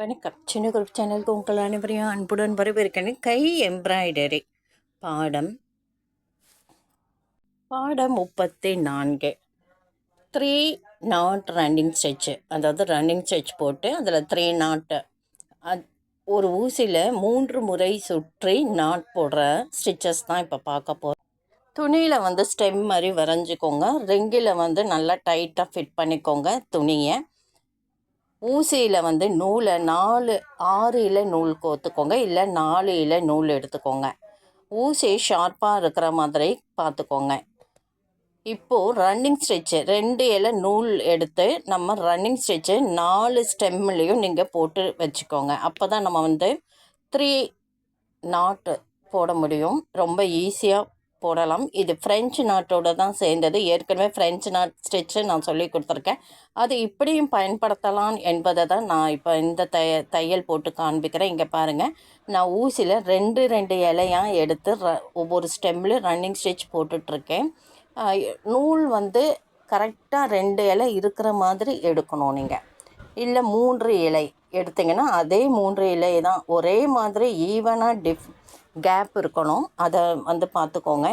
வணக்கம். சின்ன குரூப் சேனலுக்கு உங்கள் அனைவரையும் அன்புடன் வரவேற்கிறேன். கை எம்ப்ராய்டரி. பாடம். பாடம் முப்பத்தி நான்கு த்ரீ நாட் ரன்னிங் ஸ்டிச்சு அதாவது ரன்னிங் ஸ்டெச் போட்டு அதில் த்ரீ நாட்டு அது ஒரு ஊசியில் மூன்று முறை சுற்றி நாட் போடுற ஸ்டிச்சஸ் தான் இப்போ பார்க்க போகிறோம் துணியில் வந்து ஸ்டெம் மாதிரி வரைஞ்சிக்கோங்க. ரிங்கில் வந்து நல்லா டைட்டாக ஃபிட் பண்ணிக்கோங்க துணியை. ஊசியில் வந்து நூலை நாலு ஆறு இலை நூல் கோத்துக்கோங்க இல்லை நாலு இலை நூல் எடுத்துக்கோங்க. ஊசி ஷார்ப்பாக இருக்கிற மாதிரி பார்த்துக்கோங்க. இப்போது ரன்னிங் ஸ்டிச்சு ரெண்டு இலை நூல் எடுத்து நம்ம ரன்னிங் ஸ்டிச்சு நாலு ஸ்டெம்லேயும் நீங்கள் போட்டு வச்சுக்கோங்க. அப்போ தான் நம்ம வந்து த்ரீ நாட்டு போட முடியும். ரொம்ப ஈஸியாக போடலாம். இது ஃப்ரெஞ்சு நாட்டோட தான் சேர்ந்தது. ஏற்கனவே ஃப்ரெஞ்சு நாட் ஸ்டிச்சு நான் சொல்லி கொடுத்துருக்கேன். அது இப்படியும் பயன்படுத்தலாம் என்பதை தான் நான் இப்போ இந்த தைய தையல் போட்டு காண்பிக்கிறேன். இங்கே பாருங்கள் நான் ஊசியில் ரெண்டு ரெண்டு இலையாக எடுத்து ர ஒவ்வொரு ஸ்டெம்லையும் ரன்னிங் ஸ்டிச் போட்டுட்ருக்கேன். நூல் வந்து கரெக்டாக ரெண்டு இலை இருக்கிற மாதிரி எடுக்கணும் நீங்கள் இல்லை மூன்று இலை. எடுத்திங்கன்னா அதே மூன்று இலை தான் ஒரே மாதிரி ஈவனாக டிஃப் கேப் இருக்கணும். அதை வந்து பார்த்துக்கோங்க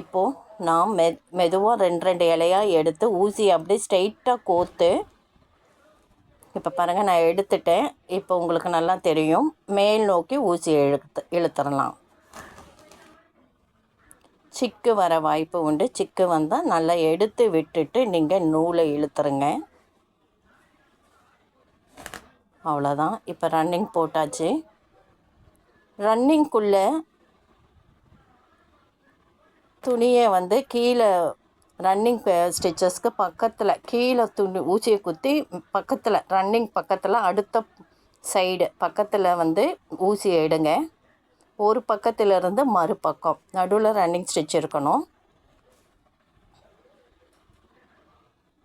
இப்போது நான் மெ மெதுவாக ரெண்டு ரெண்டு இலையாக எடுத்து ஊசி அப்படியே ஸ்ட்ரைட்டாக கோர்த்து இப்போ பாருங்கள் நான் எடுத்துட்டேன். இப்போ உங்களுக்கு நல்லா தெரியும். மேல் நோக்கி ஊசி இழுத்து இழுத்துடலாம். சிக்கு வர வாய்ப்பு உண்டு. சிக்கு வந்தால் நல்லா எடுத்து விட்டுட்டு நீங்கள் நூலை இழுத்துருங்க. அவ்வளோதான் இப்போ ரன்னிங் போட்டாச்சு. ரன்னிங்குள்ளே துணியை வந்து கீழே ரன்னிங் ஸ்டிச்சஸ்க்கு பக்கத்தில் கீழே துணி ஊசியை குத்தி பக்கத்தில் ரன்னிங் பக்கத்தில் அடுத்த சைடு பக்கத்தில் வந்து ஊசியை எடுங்க. ஒரு பக்கத்தில் இருந்து மறுபக்கம் நடுவில் ரன்னிங் ஸ்டிச் இருக்கணும்.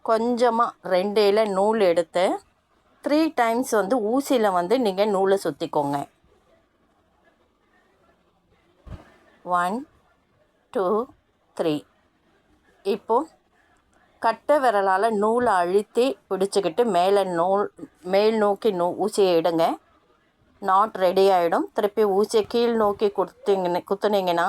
கொஞ்சமாக ரெண்டு இல நூல் எடுத்து த்ரீ டைம்ஸ் வந்து ஊசியில் வந்து நீங்கள் நூலை சுற்றிக்கோங்க ஒன் டூ த்ரீ இப்போது கட்டை விரலால் நூலை அழுத்தி பிடிச்சிக்கிட்டு மேலே நூல் மேல் நோக்கி நூ ஊசியை இடுங்க. நாட் ரெடி ஆகிடும் திருப்பி ஊசியை கீழ் நோக்கி குத்திங்கன்னு குத்துனீங்கன்னா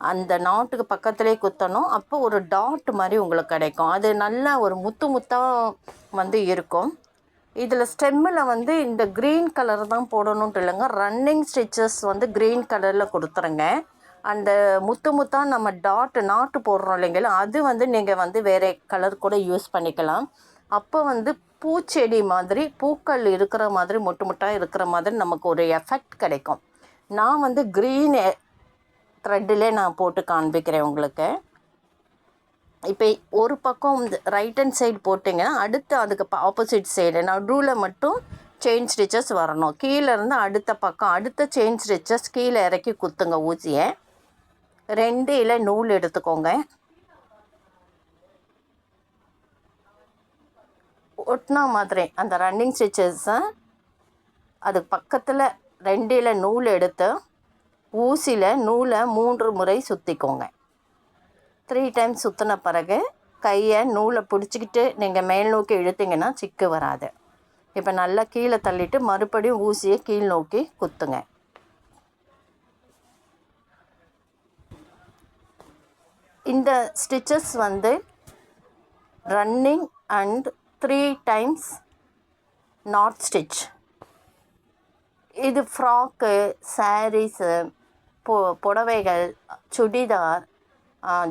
அந்த நாட்டுக்கு பக்கத்துலேயே குத்தணும். அப்போ ஒரு டாட் மாதிரி உங்களுக்கு கிடைக்கும். அது நல்லா ஒரு முத்து முத்தாக வந்து இருக்கும். இதில் ஸ்டெம்மில் வந்து இந்த க்ரீன் கலர் தான் போடணுன்ட்டு இல்லைங்க. ரன்னிங் ஸ்டிச்சஸ் வந்து க்ரீன் கலரில் கொடுத்துருங்க. அந்த முத்து முத்தாக நம்ம டாட்டு நாட்டு போடுறோம் இல்லைங்களா அது வந்து நீங்கள் வந்து வேறு கலர் கூட யூஸ் பண்ணிக்கலாம். அப்போ வந்து பூச்செடி மாதிரி பூக்கள் இருக்கிற மாதிரி முட்டு முட்டாக இருக்கிற மாதிரி நமக்கு ஒரு எஃபெக்ட் கிடைக்கும். நான் வந்து க்ரீன் த்ரெட்டிலே நான் போட்டு காண்பிக்கிறேன் உங்களுக்கு. இப்போ ஒரு பக்கம் ரைட் ஹேண்ட் சைடு போட்டிங்கன்னா அடுத்து அதுக்கு ஆப்போசிட் சைடு நடுவில் மட்டும் செயின் ஸ்டிச்சஸ் வரணும். கீழே இருந்து அடுத்த பக்கம் அடுத்த செயின் ஸ்டிச்சஸ் கீழே இறக்கி குத்துங்க ஊசியை. ரெண்டு இலை நூல் எடுத்துக்கோங்க. ஒட்டினா மாதிரி அந்த ரன்னிங் ஸ்டிச்சஸை அது பக்கத்தில் ரெண்டு இலை நூல் எடுத்து ஊசியில் நூலை மூன்று முறை சுற்றிக்கோங்க த்ரீ டைம்ஸ் சுற்றின பிறகு கையை நூலை பிடிச்சிக்கிட்டு நீங்கள் மேல் நோக்கி இழுத்திங்கன்னா சிக்கு வராது. இப்போ நல்லா கீழே தள்ளிட்டு மறுபடியும் ஊசியை கீழ் நோக்கி குத்துங்க. இந்த ஸ்டிச்சஸ் வந்து running and three times knot stitch இது ஃப்ராக்கு சாரீஸு பொ புடவைகள் சுடிதார்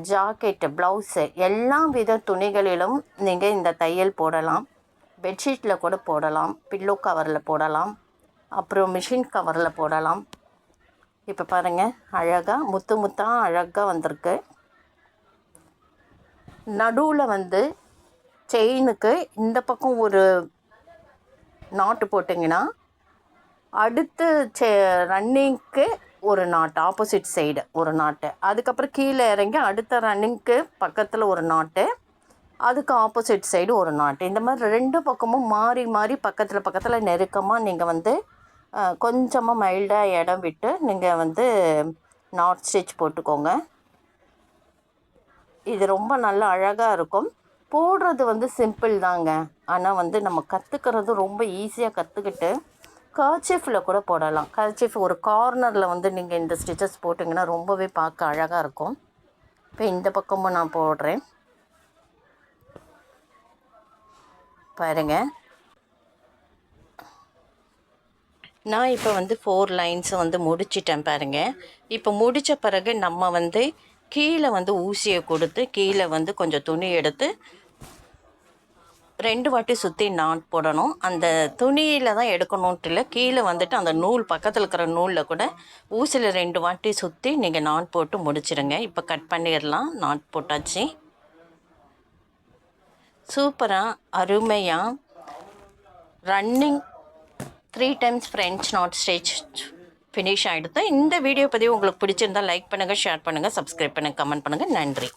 ஜாக்கெட்டு ப்ளவுஸு எல்லா வித துணிகளிலும் நீங்கள் இந்த தையல் போடலாம். பெட்ஷீட்டில் கூட போடலாம் பில்லோ கவரில் போடலாம் அப்புறம் மிஷின் கவரில் போடலாம். இப்போ பாருங்கள் அழகாக முத்து முத்தாக அழகாக வந்திருக்கு. நடுவில் வந்து செயினுக்கு இந்த பக்கம் ஒரு நாட்டு போட்டிங்கன்னா அடுத்து செ ரன்னிங்க்கு ஒரு நாட்டு ஆப்போசிட் சைடு ஒரு நாட்டு. அதுக்கப்புறம் கீழே இறங்கி அடுத்த ரன்னிங்க்கு பக்கத்தில் ஒரு நாட்டு. அதுக்கு ஆப்போசிட் சைடு ஒரு நாட்டு. இந்த மாதிரி ரெண்டு பக்கமும் மாறி மாறி பக்கத்தில் பக்கத்தில் நெருக்கமாக நீங்கள் வந்து கொஞ்சமாக மைல்டாக இடம் விட்டு நீங்கள் வந்து நாட் ஸ்டிச் போட்டுக்கோங்க. இது ரொம்ப நல்ல அழகாக இருக்கும். போடுறது வந்து சிம்பிள் தாங்க. ஆனால் வந்து நம்ம கற்றுக்கிறது ரொம்ப ஈஸியாக கற்றுக்கிட்டு கர்ச்சீஃபில் கூட போடலாம். கர்ச்சீஃப் ஒரு கார்னரில் வந்து நீங்கள் இந்த ஸ்டிச்சஸ் போட்டிங்கன்னா ரொம்பவே பார்க்க அழகாக இருக்கும். இப்போ இந்த பக்கமும் நான் போடுறேன். பாருங்க. நான் இப்போ வந்து ஃபோர் லைன்ஸை வந்து முடிச்சிட்டேன் பாருங்க. இப்போ முடித்த பிறகு நம்ம வந்து கீழே வந்து ஊசியை கொடுத்து கீழே வந்து கொஞ்சம் துணி எடுத்து ரெண்டு வாட்டி சுற்றி நாட் போடணும். அந்த துணியில் தான் எடுக்கணுன்ட்டு இல்லை. கீழே வந்துட்டு அந்த நூல் பக்கத்தில் இருக்கிற நூலில் கூட ஊசியில் ரெண்டு வாட்டி சுற்றி நீங்கள் நாட் போட்டு முடிச்சிடுங்க இப்போ கட் பண்ணிடலாம். நாட் போட்டாச்சு. சூப்பராக அருமையாக running three times French knot stage finish ஆகிடுது இந்த வீடியோ பதிவு உங்களுக்கு பிடிச்சிருந்தா லைக் பண்ணுங்கள் ஷேர் பண்ணுங்கள் சப்ஸ்கிரைப் பண்ணுங்கள் கமெண்ட் பண்ணுங்கள் நன்றி.